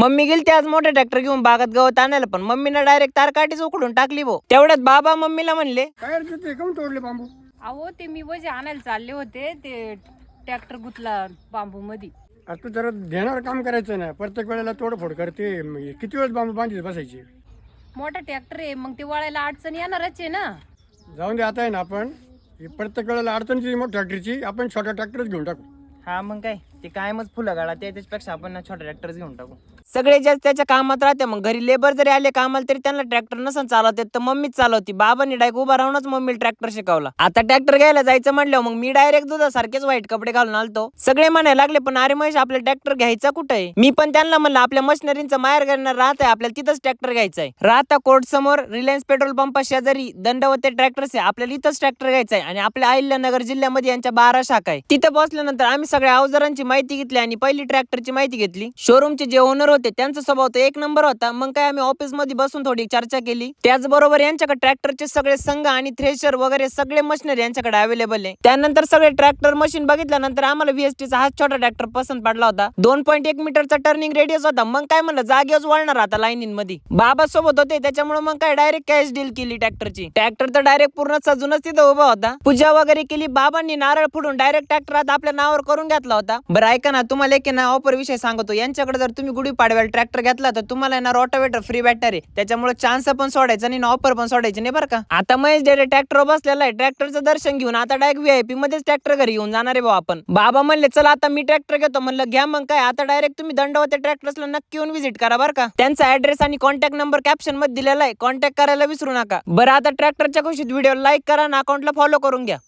Mummy गेली ती आज मोठे ट्रॅक्टर घेऊन बागात गवत आणायला पण मम्मीनं डायरेक्ट तार काठीच उकडून टाकली भो. तेवढ्यात बाबा मम्मीला म्हणले काय रे ते काऊन तोडले बांबू? अहो ते मी वजे आणायला चालले होते ते ट्रॅक्टर गुतला बांबू मध्ये तू जरा घेणार काम करायचं ना प्रत्येक वेळेला तोडफोड करते किती वेळेस बांबू बांधीत बसायची? मोठा ट्रॅक्टर आहे मग ते वळायला अडचण येणारच आहे ना. जाऊन दे आता आहे ना आपण ही प्रत्येक वेळेला अडचणची मोठ्या ट्रॅक्टरची आपण छोटा ट्रॅक्टरच घेऊन टाकू. हा मग काय? ते कायमच फुलं गाडा त्याच्यापेक्षा आपण ना छोटा ट्रॅक्टर घेऊन टाकू. सगळे जे त्याच्या कामात राहते मग घरी लेबर जरी आले कामाला तरी त्यांना ट्रॅक्टर नसन चालवत. येत तर मम्मीच चालवती. बाबांनी डायक उभा राहूनच मम्मी ट्रॅक्टर शिकवला. आता ट्रॅक्टर घ्यायला जायचं म्हणलं मग मी डायरेक्ट दुधासारखेच वाईट कपडे घालून आलतो. सगळे म्हणायला लागले पण अरे महेश आपला ट्रॅक्टर घ्यायचा कुठे आहे मी पण त्यांना म्हणलं आपल्या मशिनरींचं माहेर करणार राहत आहे आपल्याला तिथंच ट्रॅक्टर घ्यायचा आहे राहता कोर्ट समोर रिलायन्स पेट्रोल पंपा शेजारी दंडवते ट्रॅक्टर आहे. आपल्याला इथंच ट्रॅक्टर घ्यायचा आहे आणि आपल्या अहिल्यानगर जिल्ह्यामध्ये यांच्या बारा शाखा आहे. तिथं पोहोचल्यानंतर आम्ही सगळ्या अवजारांची माहिती घेतली आणि पहिली ट्रॅक्टरची माहिती घेतली. शोरूमचे जे ओनर होते त्यांचा स्वभाव तर एक नंबर होता. मग काय आम्ही ऑफिसमध्ये बसून थोडी चर्चा केली. त्याचबरोबर यांच्याकडे ट्रॅक्टरचे सगळे संघ आणि थ्रेशर वगैरे सगळे मशिनरी यांच्याकडे अवेलेबल आहे. त्यानंतर सगळे ट्रॅक्टर मशीन बघितल्यानंतर आम्हाला व्हीएसटीचा हा छोटा ट्रॅक्टर पसंत पडला होता. दोन पॉईंट एक मीटरचा टर्निंग रेडियस होता. मग काय म्हणलं जागेच वळणार आता लाईनीन मध्ये बाबा सोबत होते त्याच्यामुळे मग काय डायरेक्ट कॅश डील केली ट्रॅक्टरची ट्रॅक्टर तर डायरेक्ट पूर्ण सजूनच तिथं उभा होता. पूजा वगैरे केली बाबांनी नारळ फुडून डायरेक्ट ट्रॅक्टर आता आपल्या नावावर करून घेतला होता. बरं ऐका ना तुम्हाला एक ना ऑफर विषय सांगतो. यांच्याकडे जर तुम्ही गुढी पाडव्याला ट्रॅक्टर घेतला तर तुम्हाला ना रोटावेटर फ्री बॅटरी त्याच्यामुळे चान्स पण सोडायचा आणि ऑफर पण सोडायची नाही बरं का? आता महेश डेरे ट्रॅक्टर बसलेला आहे. ट्रॅक्टरचं दर्शन घेऊन आता डायरेक्ट व्हीआयपी मध्येच ट्रॅक्टर घरी येऊन जाणार आहे भाऊ आपण. बाबा म्हणले चला आता मी ट्रॅक्टर घेतो. म्हणलं घ्या मग काय? आता डायरेक्ट तुम्ही दंडवते ट्रॅक्टर्सला नक्की येऊन व्हिजिट करा बरं का. त्यांचा ऍड्रेस आणि कॉन्टॅक्ट नंबर कॅप्शनमध्ये दिलेला आहे. कॉन्टॅक्ट करायला विसरू नका. बरं आता ट्रॅक्टरच्या खुशीत व्हिडिओ लाईक करा आणि अकाउंटला फॉलो करून घ्या.